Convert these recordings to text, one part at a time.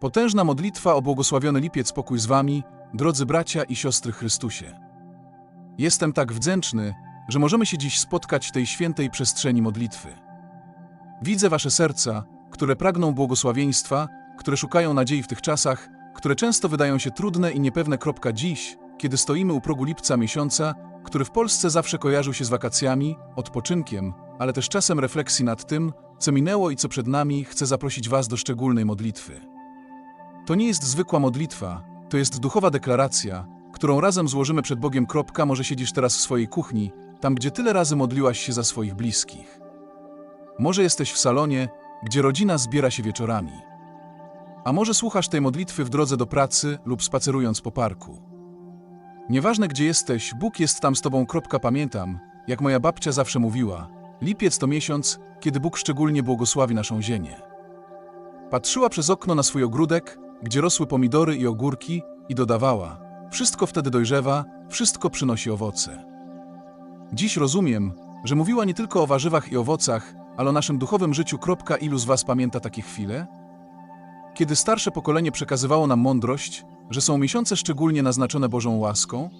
Potężna modlitwa o błogosławiony lipiec pokój z wami, drodzy bracia i siostry Chrystusie. Jestem tak wdzięczny, że możemy się dziś spotkać w tej świętej przestrzeni modlitwy. Widzę wasze serca, które pragną błogosławieństwa, które szukają nadziei w tych czasach, które często wydają się trudne i niepewne. Dziś, kiedy stoimy u progu lipca miesiąca, który w Polsce zawsze kojarzył się z wakacjami, odpoczynkiem, ale też czasem refleksji nad tym, co minęło i co przed nami, chcę zaprosić was do szczególnej modlitwy. To nie jest zwykła modlitwa, to jest duchowa deklaracja, którą razem złożymy przed Bogiem. Kropka, może siedzisz teraz w swojej kuchni, tam gdzie tyle razy modliłaś się za swoich bliskich. Może jesteś w salonie, gdzie rodzina zbiera się wieczorami. A może słuchasz tej modlitwy w drodze do pracy lub spacerując po parku. Nieważne gdzie jesteś, Bóg jest tam z tobą. Kropka, Pamiętam, jak moja babcia zawsze mówiła, lipiec to miesiąc, kiedy Bóg szczególnie błogosławi naszą ziemię. Patrzyła przez okno na swój ogródek, gdzie rosły pomidory i ogórki i dodawała, wszystko wtedy dojrzewa, wszystko przynosi owoce. Dziś rozumiem, że mówiła nie tylko o warzywach i owocach, ale o naszym duchowym życiu. Ilu z was pamięta takie chwile? Kiedy starsze pokolenie przekazywało nam mądrość, że są miesiące szczególnie naznaczone Bożą łaską?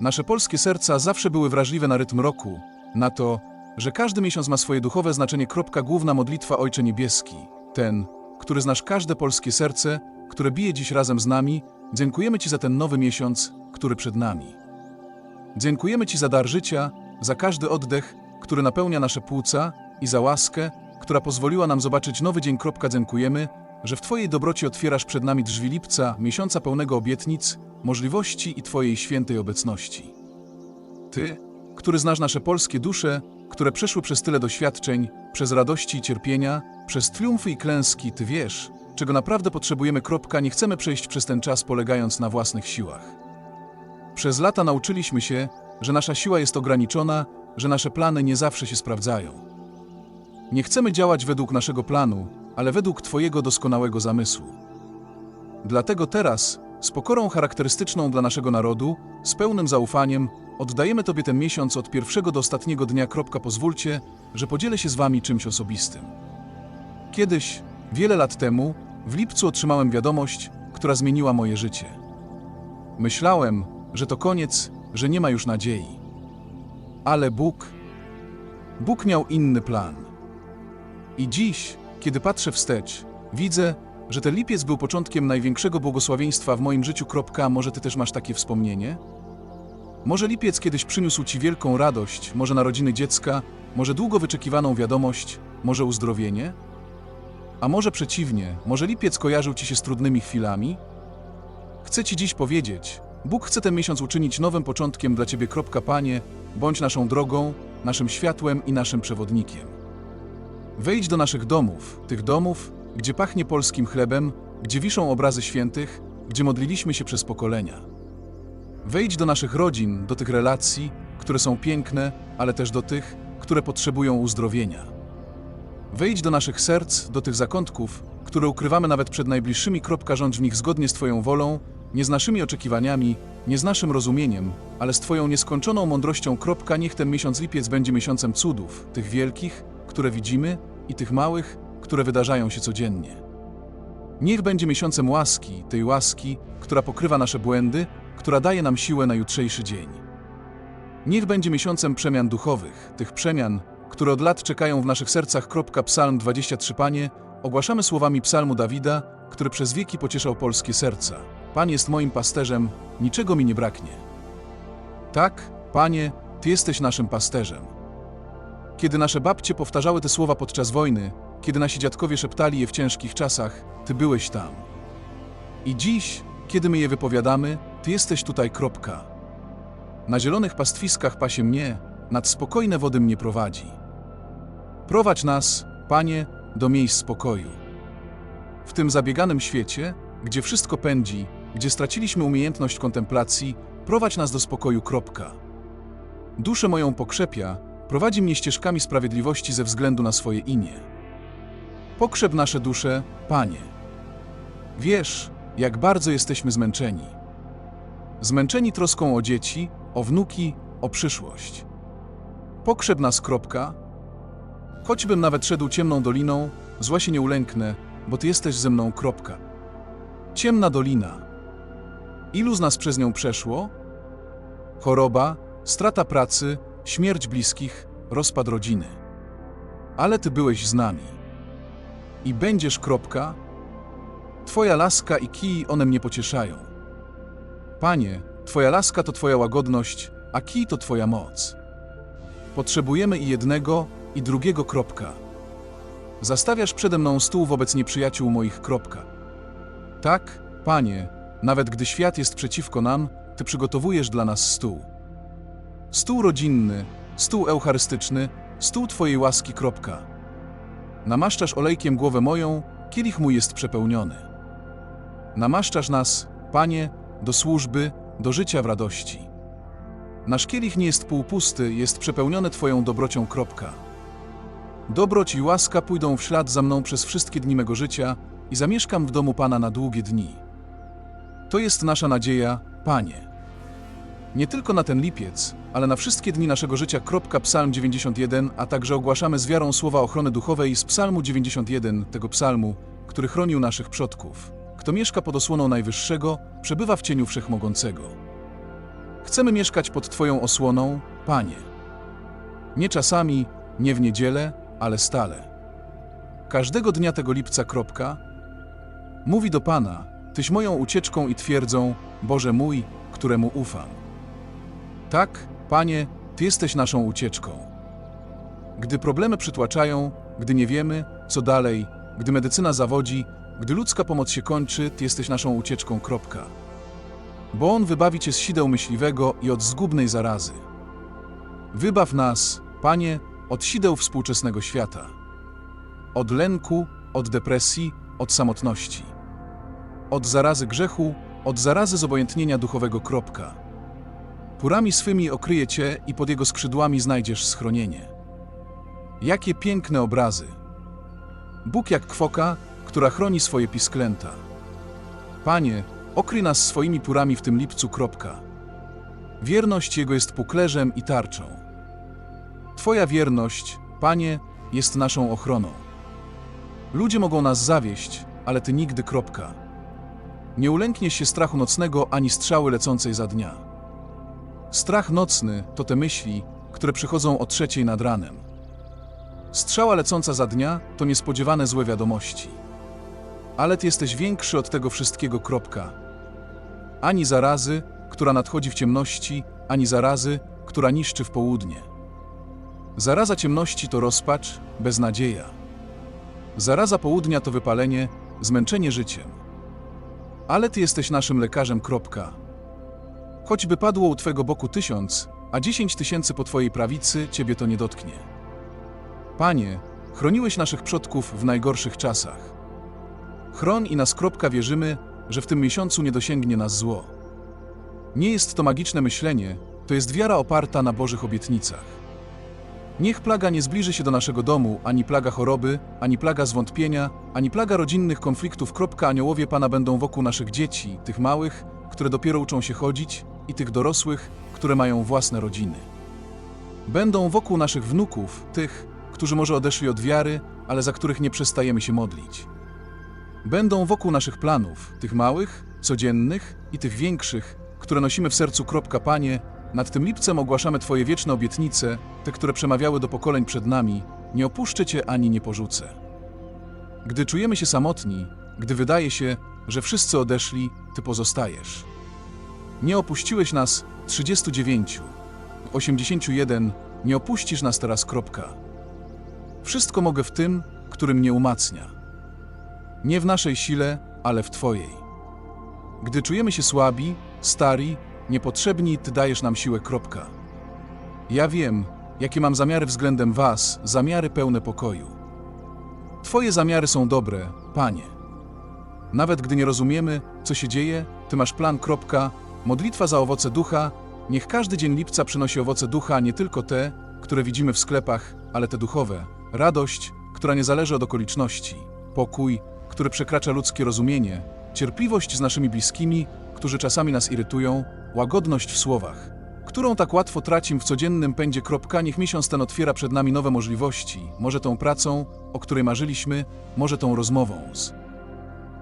Nasze polskie serca zawsze były wrażliwe na rytm roku, na to, że każdy miesiąc ma swoje duchowe znaczenie. Główna modlitwa Ojcze Niebieski, ten, który znasz każde polskie serce, które bije dziś razem z nami, dziękujemy Ci za ten nowy miesiąc, który przed nami. Dziękujemy Ci za dar życia, za każdy oddech, który napełnia nasze płuca i za łaskę, która pozwoliła nam zobaczyć nowy dzień. Dziękujemy, że w Twojej dobroci otwierasz przed nami drzwi lipca, miesiąca pełnego obietnic, możliwości i Twojej świętej obecności. Ty, który znasz nasze polskie dusze, które przeszły przez tyle doświadczeń, przez radości i cierpienia, przez triumfy i klęski, Ty wiesz, czego naprawdę potrzebujemy. Kropka, Nie chcemy przejść przez ten czas polegając na własnych siłach. Przez lata nauczyliśmy się, że nasza siła jest ograniczona, że nasze plany nie zawsze się sprawdzają. Nie chcemy działać według naszego planu, ale według Twojego doskonałego zamysłu. Dlatego teraz, z pokorą charakterystyczną dla naszego narodu, z pełnym zaufaniem, oddajemy Tobie ten miesiąc od pierwszego do ostatniego dnia. Pozwólcie, że podzielę się z Wami czymś osobistym. Kiedyś, wiele lat temu, w lipcu otrzymałem wiadomość, która zmieniła moje życie. Myślałem, że to koniec, że nie ma już nadziei. Ale Bóg, Bóg miał inny plan. I dziś, kiedy patrzę wstecz, widzę, że ten lipiec był początkiem największego błogosławieństwa w moim życiu. Może ty też masz takie wspomnienie? Może lipiec kiedyś przyniósł ci wielką radość, może narodziny dziecka, może długo wyczekiwaną wiadomość, może uzdrowienie? A może przeciwnie, może lipiec kojarzył ci się z trudnymi chwilami? Chcę ci dziś powiedzieć, Bóg chce ten miesiąc uczynić nowym początkiem dla ciebie. Panie, bądź naszą drogą, naszym światłem i naszym przewodnikiem. Wejdź do naszych domów, tych domów, gdzie pachnie polskim chlebem, gdzie wiszą obrazy świętych, gdzie modliliśmy się przez pokolenia. Wejdź do naszych rodzin, do tych relacji, które są piękne, ale też do tych, które potrzebują uzdrowienia. Wejdź do naszych serc, do tych zakątków, które ukrywamy nawet przed najbliższymi. Kropka, Rządź w nich zgodnie z Twoją wolą, nie z naszymi oczekiwaniami, nie z naszym rozumieniem, ale z Twoją nieskończoną mądrością. Kropka, Niech ten miesiąc lipiec będzie miesiącem cudów, tych wielkich, które widzimy, i tych małych, które wydarzają się codziennie. Niech będzie miesiącem łaski, tej łaski, która pokrywa nasze błędy, która daje nam siłę na jutrzejszy dzień. Niech będzie miesiącem przemian duchowych, tych przemian, które od lat czekają w naszych sercach. Psalm 23 Panie, ogłaszamy słowami psalmu Dawida, który przez wieki pocieszał polskie serca. Pan jest moim pasterzem, niczego mi nie braknie. Tak, Panie, Ty jesteś naszym pasterzem. Kiedy nasze babcie powtarzały te słowa podczas wojny, kiedy nasi dziadkowie szeptali je w ciężkich czasach, Ty byłeś tam. I dziś, kiedy my je wypowiadamy, Ty jesteś tutaj. Kropka. Na zielonych pastwiskach pasie mnie, nad spokojne wody mnie prowadzi. Prowadź nas, Panie, do miejsc spokoju. W tym zabieganym świecie, gdzie wszystko pędzi, gdzie straciliśmy umiejętność kontemplacji, prowadź nas do spokoju. Kropka. Duszę moją pokrzepia, prowadzi mnie ścieżkami sprawiedliwości ze względu na swoje imię. Pokrzep nasze dusze, Panie. Wiesz, jak bardzo jesteśmy zmęczeni. Zmęczeni troską o dzieci, o wnuki, o przyszłość. Pokrzep nas, kropka. Choćbym nawet szedł ciemną doliną, zła się nie ulęknę, bo Ty jesteś ze mną, kropka. Ciemna dolina. Ilu z nas przez nią przeszło? Choroba, strata pracy, śmierć bliskich, rozpad rodziny. Ale Ty byłeś z nami. I będziesz kropka? Twoja laska i kij one mnie pocieszają. Panie, Twoja laska to Twoja łagodność, a kij to Twoja moc. Potrzebujemy i jednego, i drugiego kropka. Zastawiasz przede mną stół wobec nieprzyjaciół moich kropka. Tak, Panie, nawet gdy świat jest przeciwko nam, Ty przygotowujesz dla nas stół. Stół rodzinny, stół eucharystyczny, stół Twojej łaski kropka. Namaszczasz olejkiem głowę moją, kielich mój jest przepełniony. Namaszczasz nas, Panie, do służby, do życia w radości. Nasz kielich nie jest półpusty, jest przepełniony Twoją dobrocią kropka. Dobroć i łaska pójdą w ślad za mną przez wszystkie dni mego życia i zamieszkam w domu Pana na długie dni. To jest nasza nadzieja, Panie. Nie tylko na ten lipiec, ale na wszystkie dni naszego życia. Psalm 91, a także ogłaszamy z wiarą słowa ochrony duchowej z Psalmu 91, tego psalmu, który chronił naszych przodków. Kto mieszka pod osłoną Najwyższego, przebywa w cieniu Wszechmogącego. Chcemy mieszkać pod Twoją osłoną, Panie. Nie czasami, nie w niedzielę, ale stale. Każdego dnia tego lipca. Kropka, mówi do Pana, Tyś moją ucieczką i twierdzą, Boże mój, któremu ufam. Tak, Panie, Ty jesteś naszą ucieczką. Gdy problemy przytłaczają, gdy nie wiemy, co dalej, gdy medycyna zawodzi, gdy ludzka pomoc się kończy, Ty jesteś naszą ucieczką. Kropka. Bo On wybawi Cię z sideł myśliwego i od zgubnej zarazy. Wybaw nas, Panie, od sideł współczesnego świata. Od lęku, od depresji, od samotności. Od zarazy grzechu, od zarazy zobojętnienia duchowego. Kropka. Purami swymi okryje Cię i pod Jego skrzydłami znajdziesz schronienie. Jakie piękne obrazy! Bóg jak kwoka, która chroni swoje pisklęta. Panie, okryj nas swoimi purami w tym lipcu. Kropka. Wierność Jego jest puklerzem i tarczą. Twoja wierność, Panie, jest naszą ochroną. Ludzie mogą nas zawieść, ale Ty nigdy. Kropka. Nie ulękniesz się strachu nocnego ani strzały lecącej za dnia. Strach nocny to te myśli, które przychodzą o trzeciej nad ranem. Strzała lecąca za dnia to niespodziewane złe wiadomości. Ale ty jesteś większy od tego wszystkiego. Kropka. Ani zarazy, która nadchodzi w ciemności, ani zarazy, która niszczy w południe. Zaraza ciemności to rozpacz, beznadzieja. Zaraza południa to wypalenie, zmęczenie życiem. Ale ty jesteś naszym lekarzem. Kropka. Choćby padło u twego boku tysiąc, a dziesięć tysięcy po twojej prawicy, ciebie to nie dotknie. Panie, chroniłeś naszych przodków w najgorszych czasach. Chroń i nas kropka wierzymy, że w tym miesiącu nie dosięgnie nas zło. Nie jest to magiczne myślenie, to jest wiara oparta na Bożych obietnicach. Niech plaga nie zbliży się do naszego domu, ani plaga choroby, ani plaga zwątpienia, ani plaga rodzinnych konfliktów. Kropka aniołowie Pana będą wokół naszych dzieci, tych małych, które dopiero uczą się chodzić, i tych dorosłych, które mają własne rodziny. Będą wokół naszych wnuków, tych, którzy może odeszli od wiary, ale za których nie przestajemy się modlić. Będą wokół naszych planów, tych małych, codziennych i tych większych, które nosimy w sercu. Panie, nad tym lipcem ogłaszamy Twoje wieczne obietnice, te, które przemawiały do pokoleń przed nami, nie opuszczę Cię ani nie porzucę. Gdy czujemy się samotni, gdy wydaje się, że wszyscy odeszli, Ty pozostajesz. Nie opuściłeś nas 39, 81, nie opuścisz nas teraz. Kropka. Wszystko mogę w tym, który mnie umacnia. Nie w naszej sile, ale w Twojej. Gdy czujemy się słabi, stari, niepotrzebni, Ty dajesz nam siłę. Kropka. Ja wiem, jakie mam zamiary względem Was, zamiary pełne pokoju. Twoje zamiary są dobre, Panie. Nawet gdy nie rozumiemy, co się dzieje, Ty masz plan. Kropka. Modlitwa za owoce ducha. Niech każdy dzień lipca przynosi owoce ducha, nie tylko te, które widzimy w sklepach, ale te duchowe. Radość, która nie zależy od okoliczności. Pokój, który przekracza ludzkie rozumienie. Cierpliwość z naszymi bliskimi, którzy czasami nas irytują. Łagodność w słowach, którą tak łatwo tracimy w codziennym pędzie. Kropka. Niech miesiąc ten otwiera przed nami nowe możliwości. Może tą pracą, o której marzyliśmy, może tą rozmową z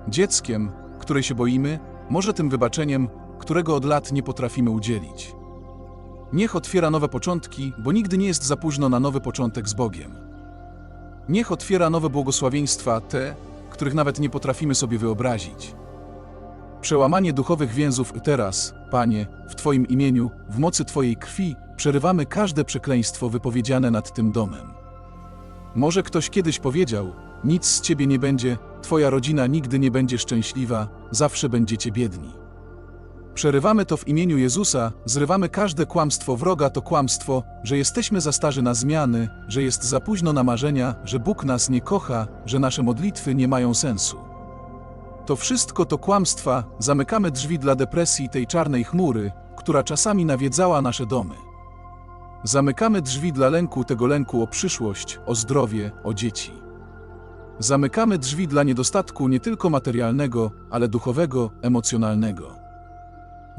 dzieckiem, której się boimy, może tym wybaczeniem, którego od lat nie potrafimy udzielić. Niech otwiera nowe początki, bo nigdy nie jest za późno na nowy początek z Bogiem. Niech otwiera nowe błogosławieństwa, te, których nawet nie potrafimy sobie wyobrazić. Przełamanie duchowych więzów teraz, Panie, w Twoim imieniu, w mocy Twojej krwi, przerywamy każde przekleństwo wypowiedziane nad tym domem. Może ktoś kiedyś powiedział: Nic z ciebie nie będzie, Twoja rodzina nigdy nie będzie szczęśliwa, zawsze będziecie biedni. Przerywamy to w imieniu Jezusa, zrywamy każde kłamstwo wroga, to kłamstwo, że jesteśmy za starzy na zmiany, że jest za późno na marzenia, że Bóg nas nie kocha, że nasze modlitwy nie mają sensu. To wszystko to kłamstwa, zamykamy drzwi dla depresji tej czarnej chmury, która czasami nawiedzała nasze domy. Zamykamy drzwi dla lęku tego lęku o przyszłość, o zdrowie, o dzieci. Zamykamy drzwi dla niedostatku nie tylko materialnego, ale duchowego, emocjonalnego.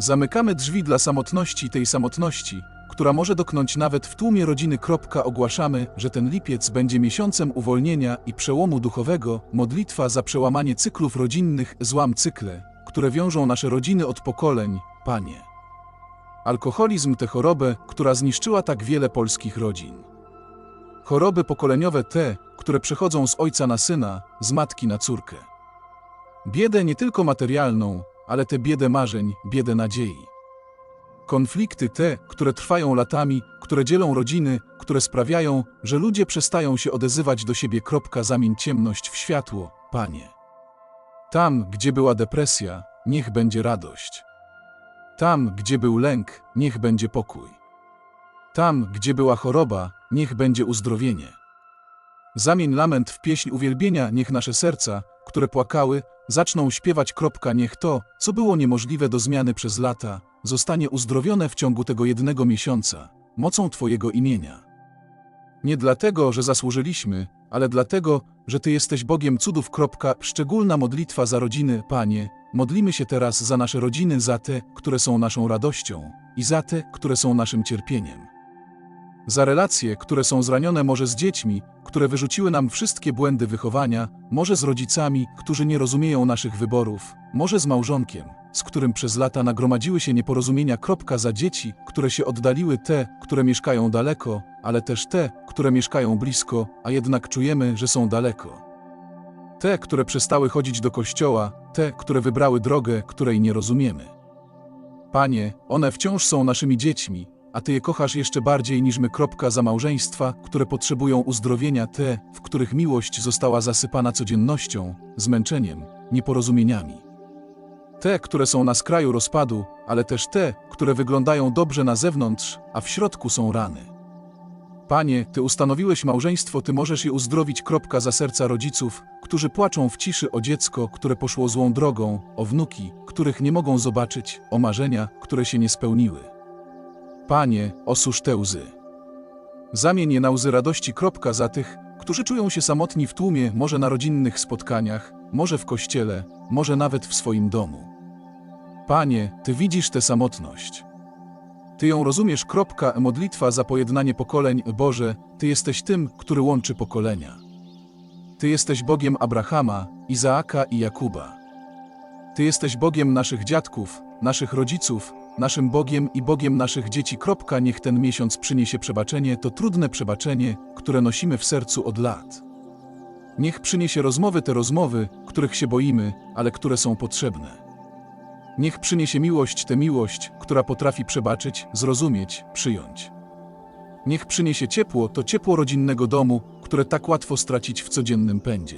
Zamykamy drzwi dla samotności tej samotności, która może doknąć nawet w tłumie rodziny. Ogłaszamy, że ten lipiec będzie miesiącem uwolnienia i przełomu duchowego, modlitwa za przełamanie cyklów rodzinnych, złam cykle, które wiążą nasze rodziny od pokoleń, Panie. Alkoholizm tę chorobę, która zniszczyła tak wiele polskich rodzin. Choroby pokoleniowe te, które przechodzą z ojca na syna, z matki na córkę. Biedę nie tylko materialną, ale tę biedę marzeń, biedę nadziei. Konflikty te, które trwają latami, które dzielą rodziny, które sprawiają, że ludzie przestają się odezywać do siebie. Kropka, zamień ciemność w światło, Panie. Tam, gdzie była depresja, niech będzie radość. Tam, gdzie był lęk, niech będzie pokój. Tam, gdzie była choroba, niech będzie uzdrowienie. Zamień lament w pieśń uwielbienia, niech nasze serca, które płakały, zaczną śpiewać. Niech to, co było niemożliwe do zmiany przez lata, zostanie uzdrowione w ciągu tego jednego miesiąca, mocą Twojego imienia. Nie dlatego, że zasłużyliśmy, ale dlatego, że Ty jesteś Bogiem cudów. Szczególna modlitwa za rodziny, Panie, modlimy się teraz za nasze rodziny, za te, które są naszą radością i za te, które są naszym cierpieniem. Za relacje, które są zranione może z dziećmi, które wyrzuciły nam wszystkie błędy wychowania, może z rodzicami, którzy nie rozumieją naszych wyborów, może z małżonkiem, z którym przez lata nagromadziły się nieporozumienia. Kropka za dzieci, które się oddaliły, te, które mieszkają daleko, ale też te, które mieszkają blisko, a jednak czujemy, że są daleko. Te, które przestały chodzić do kościoła, te, które wybrały drogę, której nie rozumiemy. Panie, one wciąż są naszymi dziećmi, a Ty je kochasz jeszcze bardziej niż my. Kropka za małżeństwa, które potrzebują uzdrowienia, te, w których miłość została zasypana codziennością, zmęczeniem, nieporozumieniami. Te, które są na skraju rozpadu, ale też te, które wyglądają dobrze na zewnątrz, a w środku są rany. Panie, Ty ustanowiłeś małżeństwo, Ty możesz je uzdrowić. Kropka za serca rodziców, którzy płaczą w ciszy o dziecko, które poszło złą drogą, o wnuki, których nie mogą zobaczyć, o marzenia, które się nie spełniły. Panie, osusz te łzy. Zamień je na łzy radości. Kropka za tych, którzy czują się samotni w tłumie, może na rodzinnych spotkaniach, może w kościele, może nawet w swoim domu. Panie, Ty widzisz tę samotność. Ty ją rozumiesz. Kropka, modlitwa za pojednanie pokoleń. Boże, Ty jesteś tym, który łączy pokolenia. Ty jesteś Bogiem Abrahama, Izaaka i Jakuba. Ty jesteś Bogiem naszych dziadków, naszych rodziców, naszym Bogiem i Bogiem naszych dzieci. Niech ten miesiąc przyniesie przebaczenie, to trudne przebaczenie, które nosimy w sercu od lat. Niech przyniesie rozmowy te rozmowy, których się boimy, ale które są potrzebne. Niech przyniesie miłość tę miłość, która potrafi przebaczyć, zrozumieć, przyjąć. Niech przyniesie ciepło to ciepło rodzinnego domu, które tak łatwo stracić w codziennym pędzie.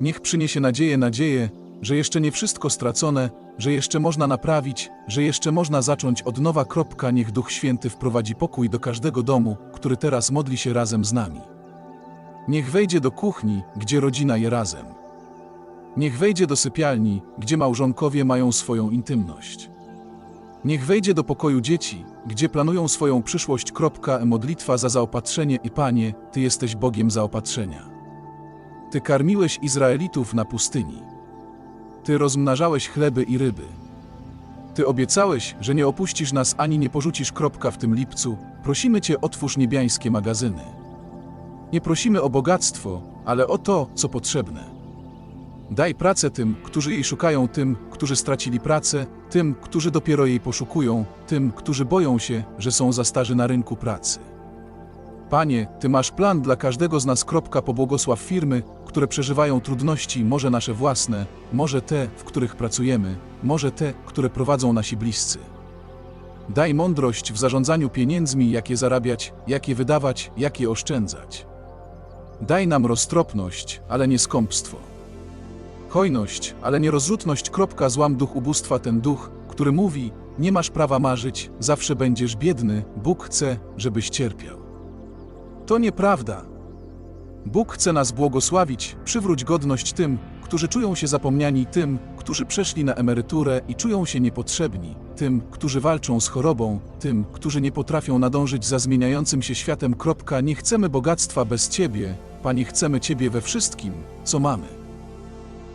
Niech przyniesie nadzieję, nadzieję, że jeszcze nie wszystko stracone, że jeszcze można naprawić, że jeszcze można zacząć od nowa. Kropka, niech Duch Święty wprowadzi pokój do każdego domu, który teraz modli się razem z nami. Niech wejdzie do kuchni, gdzie rodzina je razem. Niech wejdzie do sypialni, gdzie małżonkowie mają swoją intymność. Niech wejdzie do pokoju dzieci, gdzie planują swoją przyszłość. Kropka, modlitwa za zaopatrzenie i Panie, Ty jesteś Bogiem zaopatrzenia. Ty karmiłeś Izraelitów na pustyni. Ty rozmnażałeś chleby i ryby. Ty obiecałeś, że nie opuścisz nas ani nie porzucisz. Kropka w tym lipcu. Prosimy Cię, otwórz niebiańskie magazyny. Nie prosimy o bogactwo, ale o to, co potrzebne. Daj pracę tym, którzy jej szukają, tym, którzy stracili pracę, tym, którzy dopiero jej poszukują, tym, którzy boją się, że są za starzy na rynku pracy. Panie, Ty masz plan dla każdego z nas. Kropka, Pobłogosław firmy, które przeżywają trudności, może nasze własne, może te, w których pracujemy, może te, które prowadzą nasi bliscy. Daj mądrość w zarządzaniu pieniędzmi, jak je zarabiać, jak je wydawać, jak je oszczędzać. Daj nam roztropność, ale nie skąpstwo. Hojność, ale nie rozrzutność. Kropka, złam duch ubóstwa, ten duch, który mówi: Nie masz prawa marzyć, zawsze będziesz biedny, Bóg chce, żebyś cierpiał. To nieprawda. Bóg chce nas błogosławić, przywróć godność tym, którzy czują się zapomniani, tym, którzy przeszli na emeryturę i czują się niepotrzebni, tym, którzy walczą z chorobą, tym, którzy nie potrafią nadążyć za zmieniającym się światem. Kropka, nie chcemy bogactwa bez Ciebie, Panie, chcemy Ciebie we wszystkim, co mamy.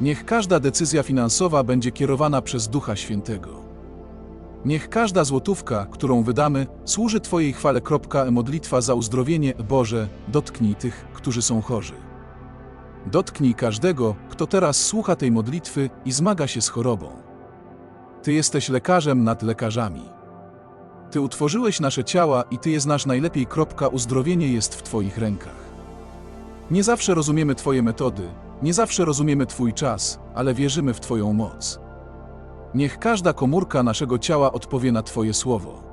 Niech każda decyzja finansowa będzie kierowana przez Ducha Świętego. Niech każda złotówka, którą wydamy, służy Twojej chwale. Modlitwa za uzdrowienie. Boże, dotknij tych, którzy są chorzy. Dotknij każdego, kto teraz słucha tej modlitwy i zmaga się z chorobą. Ty jesteś lekarzem nad lekarzami. Ty utworzyłeś nasze ciała i Ty je znasz najlepiej. Uzdrowienie jest w Twoich rękach. Nie zawsze rozumiemy Twoje metody, nie zawsze rozumiemy Twój czas, ale wierzymy w Twoją moc. Niech każda komórka naszego ciała odpowie na Twoje słowo.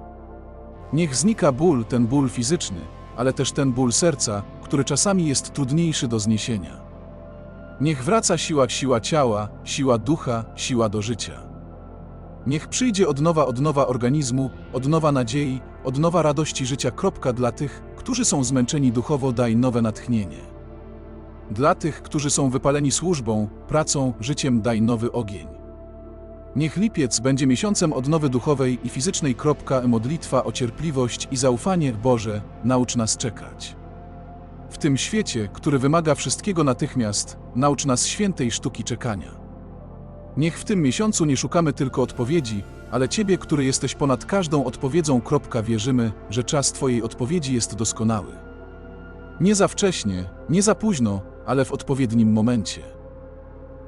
Niech znika ból, ten ból fizyczny, ale też ten ból serca, który czasami jest trudniejszy do zniesienia. Niech wraca siła, siła ciała, siła ducha, siła do życia. Niech przyjdzie odnowa, odnowa organizmu, odnowa nadziei, odnowa radości życia. Kropka dla tych, którzy są zmęczeni duchowo, daj nowe natchnienie. Dla tych, którzy są wypaleni służbą, pracą, życiem, daj nowy ogień. Niech lipiec będzie miesiącem odnowy duchowej i fizycznej. Modlitwa o cierpliwość i zaufanie. Boże, naucz nas czekać. W tym świecie, który wymaga wszystkiego natychmiast, naucz nas świętej sztuki czekania. Niech w tym miesiącu nie szukamy tylko odpowiedzi, ale Ciebie, który jesteś ponad każdą odpowiedzą. Wierzymy, że czas Twojej odpowiedzi jest doskonały. Nie za wcześnie, nie za późno, ale w odpowiednim momencie.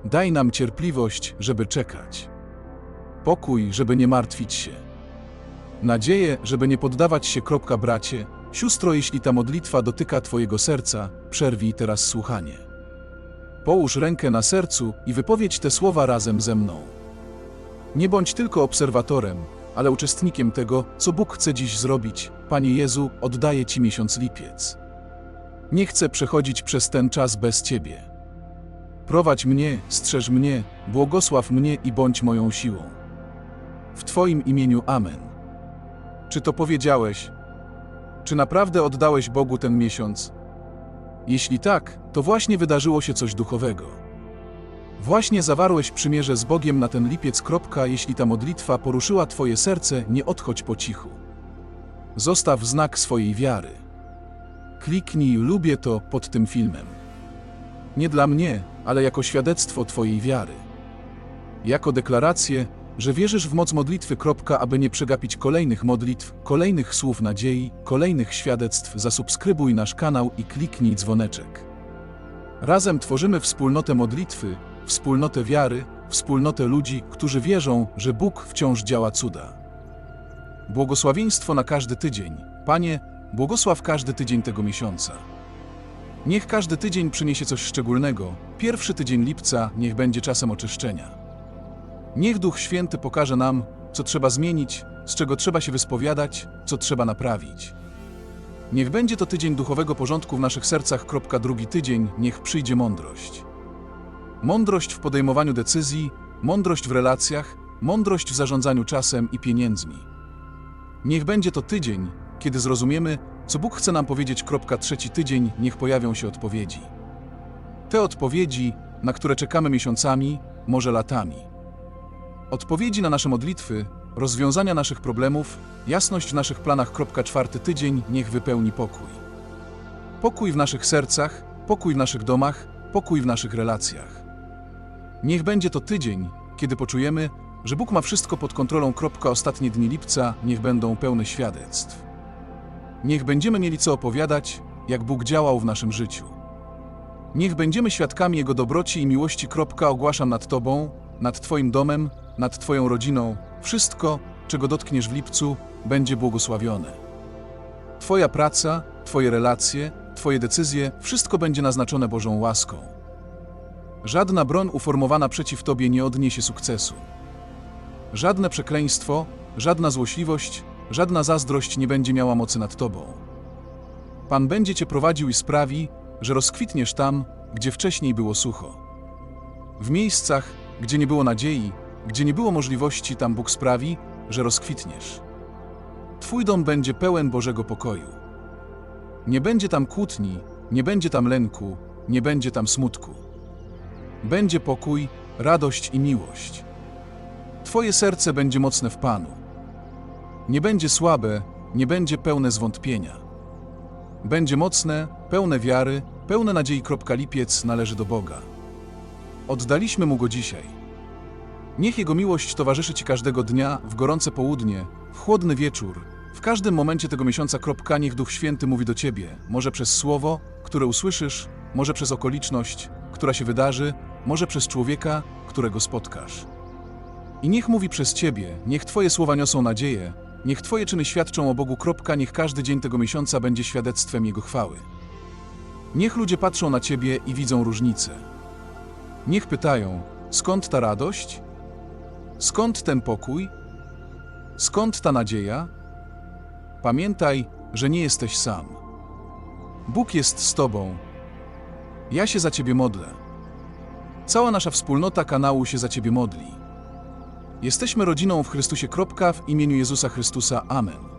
Daj nam cierpliwość, żeby czekać. Pokój, żeby nie martwić się. Nadzieję, żeby nie poddawać się. Kropka, bracie, siostro, jeśli ta modlitwa dotyka Twojego serca, przerwij teraz słuchanie. Połóż rękę na sercu i wypowiedź te słowa razem ze mną. Nie bądź tylko obserwatorem, ale uczestnikiem tego, co Bóg chce dziś zrobić. Panie Jezu, oddaję Ci miesiąc lipiec. Nie chcę przechodzić przez ten czas bez Ciebie. Prowadź mnie, strzeż mnie, błogosław mnie i bądź moją siłą. W Twoim imieniu Amen. Czy to powiedziałeś? Czy naprawdę oddałeś Bogu ten miesiąc? Jeśli tak, to właśnie wydarzyło się coś duchowego. Właśnie zawarłeś przymierze z Bogiem na ten lipiec. Jeśli ta modlitwa poruszyła Twoje serce, nie odchodź po cichu. Zostaw znak swojej wiary. Kliknij lubię to pod tym filmem. Nie dla mnie, ale jako świadectwo Twojej wiary. Jako deklarację, że wierzysz w moc modlitwy. Aby nie przegapić kolejnych modlitw, kolejnych słów nadziei, kolejnych świadectw, zasubskrybuj nasz kanał i kliknij dzwoneczek. Razem tworzymy wspólnotę modlitwy, wspólnotę wiary, wspólnotę ludzi, którzy wierzą, że Bóg wciąż działa cuda. Błogosławieństwo na każdy tydzień. Panie, błogosław każdy tydzień tego miesiąca. Niech każdy tydzień przyniesie coś szczególnego. Pierwszy tydzień lipca niech będzie czasem oczyszczenia. Niech Duch Święty pokaże nam, co trzeba zmienić, z czego trzeba się wyspowiadać, co trzeba naprawić. Niech będzie to tydzień duchowego porządku w naszych sercach. Drugi tydzień, niech przyjdzie mądrość. Mądrość w podejmowaniu decyzji, mądrość w relacjach, mądrość w zarządzaniu czasem i pieniędzmi. Niech będzie to tydzień, kiedy zrozumiemy, co Bóg chce nam powiedzieć. Trzeci tydzień, niech pojawią się odpowiedzi. Te odpowiedzi, na które czekamy miesiącami, może latami. Odpowiedzi na nasze modlitwy, rozwiązania naszych problemów, jasność w naszych planach. Czwarty tydzień, niech wypełni pokój. Pokój w naszych sercach, pokój w naszych domach, pokój w naszych relacjach. Niech będzie to tydzień, kiedy poczujemy, że Bóg ma wszystko pod kontrolą. Ostatnie dni lipca niech będą pełne świadectw. Niech będziemy mieli co opowiadać, jak Bóg działał w naszym życiu. Niech będziemy świadkami Jego dobroci i miłości. Ogłaszam nad Tobą, nad Twoim domem, nad Twoją rodziną. Wszystko, czego dotkniesz w lipcu, będzie błogosławione. Twoja praca, Twoje relacje, Twoje decyzje, wszystko będzie naznaczone Bożą łaską. Żadna broń uformowana przeciw Tobie nie odniesie sukcesu. Żadne przekleństwo, żadna złośliwość, żadna zazdrość nie będzie miała mocy nad Tobą. Pan będzie Cię prowadził i sprawi, że rozkwitniesz tam, gdzie wcześniej było sucho. W miejscach, gdzie nie było nadziei, gdzie nie było możliwości, tam Bóg sprawi, że rozkwitniesz. Twój dom będzie pełen Bożego pokoju. Nie będzie tam kłótni, nie będzie tam lęku, nie będzie tam smutku. Będzie pokój, radość i miłość. Twoje serce będzie mocne w Panu. Nie będzie słabe, nie będzie pełne zwątpienia. Będzie mocne, pełne wiary, pełne nadziei. Lipiec należy do Boga. Oddaliśmy Mu go dzisiaj. Niech Jego miłość towarzyszy Ci każdego dnia, w gorące południe, w chłodny wieczór, w każdym momencie tego miesiąca. Kropka, niech Duch Święty mówi do Ciebie, może przez słowo, które usłyszysz, może przez okoliczność, która się wydarzy, może przez człowieka, którego spotkasz. I niech mówi przez Ciebie, niech Twoje słowa niosą nadzieję, niech Twoje czyny świadczą o Bogu. Kropka, niech każdy dzień tego miesiąca będzie świadectwem Jego chwały. Niech ludzie patrzą na Ciebie i widzą różnicę. Niech pytają, skąd ta radość? Skąd ten pokój? Skąd ta nadzieja? Pamiętaj, że nie jesteś sam. Bóg jest z Tobą. Ja się za Ciebie modlę. Cała nasza wspólnota kanału się za Ciebie modli. Jesteśmy rodziną w Chrystusie. W imieniu Jezusa Chrystusa. Amen.